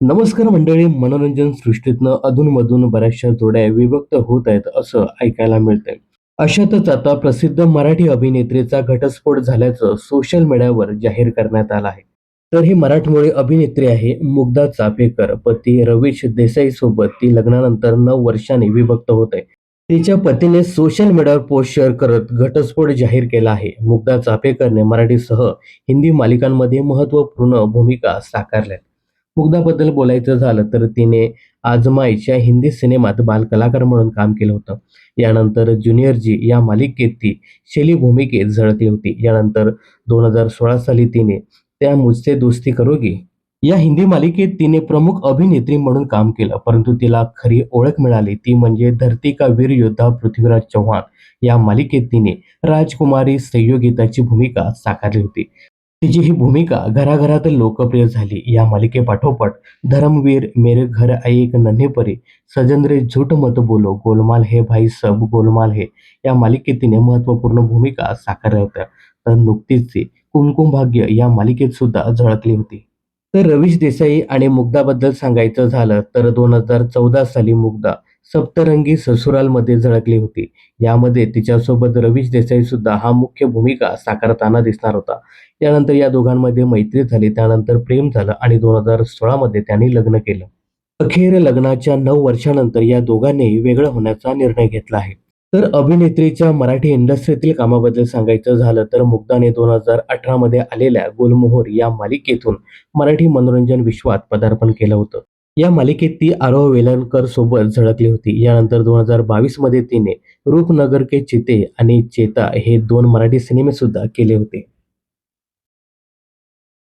नमस्कार मंडळी मनोरंजन सृष्टीतनं अधूनमधून बऱ्याचशा जोड्या विभक्त होत आहेत असं ऐकायला मिळतंय. अशातच आता प्रसिद्ध मराठी अभिनेत्रीचा घटस्फोट झाल्याचं सोशल मीडियावर जाहीर करण्यात आलं आहे. तर ही मराठमोळी अभिनेत्री आहे मुग्धा चाफेकर पती रवीश देसाई सोबत ती लग्नानंतर नऊ वर्षांनी विभक्त होत आहे. तिच्या पतीने सोशल मीडियावर पोस्ट शेअर करत घटस्फोट जाहीर केला आहे. मुग्धा चाफेकरने मराठीसह हिंदी मालिकांमध्ये महत्त्वपूर्ण भूमिका साकारल्या मुग्धाबद्दल बोलायचं झालं तर तिने आजमाईच्या हिंदी सिनेमात बालकलाकार म्हणून काम केलं होतं. यानंतर ज्युनियर जी या मालिकेत ती शैली भूमिकेत झळकली होती. यानंतर दोन हजार सोळा साली तिने त्या मुझसे दोस्ती करोगी या हिंदी मालिकेत तिने प्रमुख अभिनेत्री म्हणून काम केलं. परंतु तिला खरी ओळख मिळाली. ती म्हणजे धरती का वीर योद्धा पृथ्वीराज चव्हाण. या मालिकेत तिने राजकुमारी संयोगिताची भूमिका साकारली होती. तिची ही भूमिका घराघरात लोकप्रिय झाली. या मालिकेपाठोपाठ धर्मवीर मेरे घर आई एक नन्हे परी सजन रे झूठ मत बोलो गोलमाल हे भाई सब गोलमाल हे. या मालिकेत तिने महत्त्वपूर्ण भूमिका साकारल्या होत्या. तर नुकतीच ती कुमकुम भाग्य या मालिकेत सुद्धा झळकली होती. तर रवीश देसाई आणि मुग्धाबद्दल सांगायचं झालं तर दोन हजार चौदा साली मुग्धा सप्तरंगी ससुरालमध्ये झळकली होती. यामध्ये तिच्यासोबत रवीश देसाई सुद्धा हा मुख्य भूमिका साकारताना दिसणार होता. त्यानंतर या दोघांमध्ये मैत्री झाली त्यानंतर प्रेम झालं आणि दोन हजार सोळामध्ये त्यांनी लग्न केलं. अखेर लग्नाच्या नऊ वर्षानंतर या दोघांनीही वेगळं होण्याचा निर्णय घेतला आहे. तर अभिनेत्रीच्या मराठी इंडस्ट्रीतील कामाबद्दल सांगायचं झालं तर मुग्धाने दोन हजार अठरामध्ये आलेल्या गुलमोहर या मालिकेतून मराठी मनोरंजन विश्वात पदार्पण केलं होतं. या मालिकेत ती आरव वेलणकर सोबत झळकली होती. यानंतर दोन हजार बावीसमध्ये तिने रूपनगर के चिते आणि चेता हे दोन मराठी सिनेमे सुद्धा केले होते.